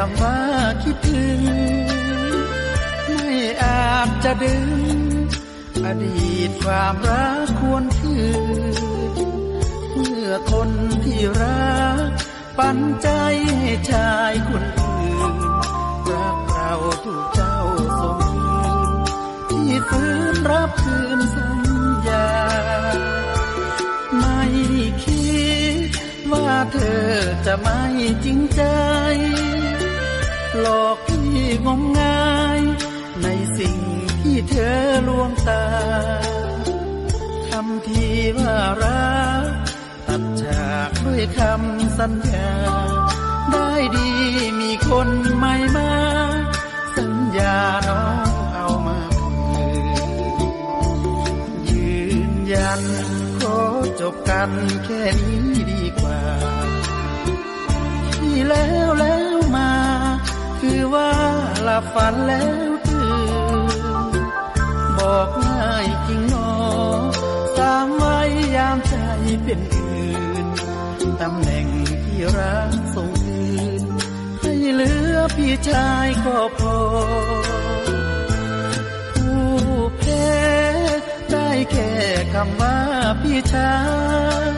คำว่าคิดถึง ไม่อาจจะดึง อดีตความรักควรคืนเมื่อคนที่รัก ปันใจให้ชายคนอื่น รักเราถูกเจ้าส่งคืนที่ฟื้นรับคืนสัญญา ไม่คิดว่าเธอจะไม่จริงใจ อกพี่งมงาย ในสิ่งที่เธอลวงตาทำทีว่ารักตัดฉากด้วยคำสัญญา ได้ดีมีคนใหม่มา สัญญาน้องเอามาคืนยืนยันขอจบกันแค่นี้ ลับฝันแล้วตื่นบอกง่ายจริงหนอตามไว้ยามใจเป็นอื่นตำแหน่งที่รักส่งคืนให้เหลือพี่ชายก็พอ ผู้แพ้ได้แค่คำว่าพี่ชาย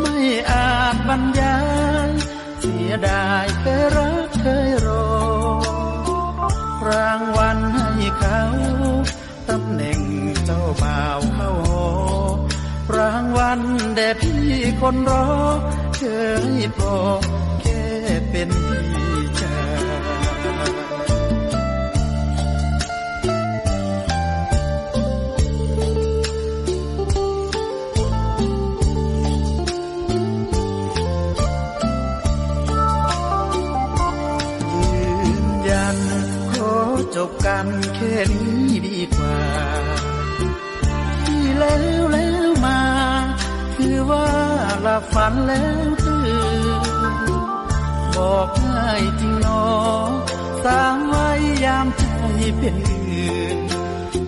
ไม่อาจบรรยายเสียดายเคยรักเคยรอ แด่พี่คนรอเคยพอแค่เป็นพี่ชายยืนยันขอจบกันแค่นี้ดี หลับฝันแล้วตื่นบอกง่ายจริงหนอสร้างไว้ยามใจเป็นอื่น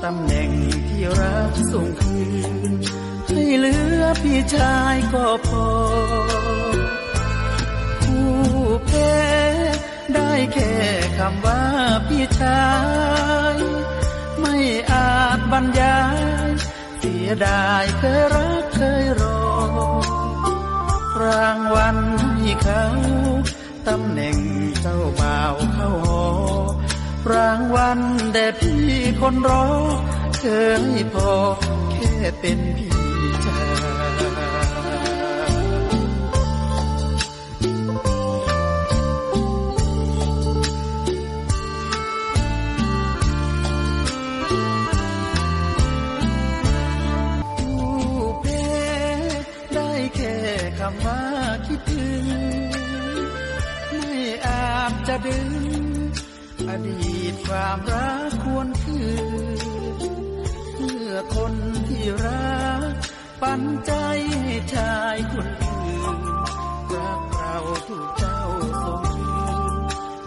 ตำแหน่งที่รักส่งคืนให้เหลือพี่ชายก็พอผู้แพ้ได้แค่คำว่าพี่ชาย ไม่อาจบรรยาย เสียดายเคยรักเคยรอ แด่พี่คนรอเคยพอแค่เป็นพี่ชายผู้แพ้ได้แค่คำว่าคิดถึง ไม่อาจจะดึงอดีตความรัก ชายคนอื่นรักเราถูกเจ้าส่งคืน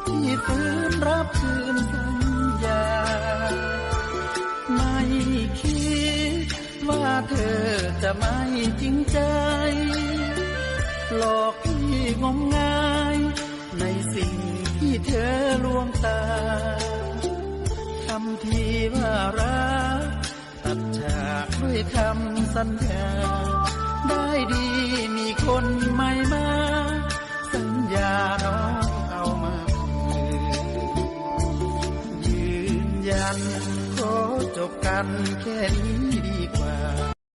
ที่ฟื้นรับคืนสัญญา ไม่คิดว่าเธอจะไม่จริงใจ หลอกพี่งมงาย ในสิ่งที่เธอลวงตาทำทีว่ารักตัดฉากด้วยคำสัญญา ได้ดีมีคนใหม่มา สัญญาน้องเอามาคืนยืนยันขอจบกันแค่นี้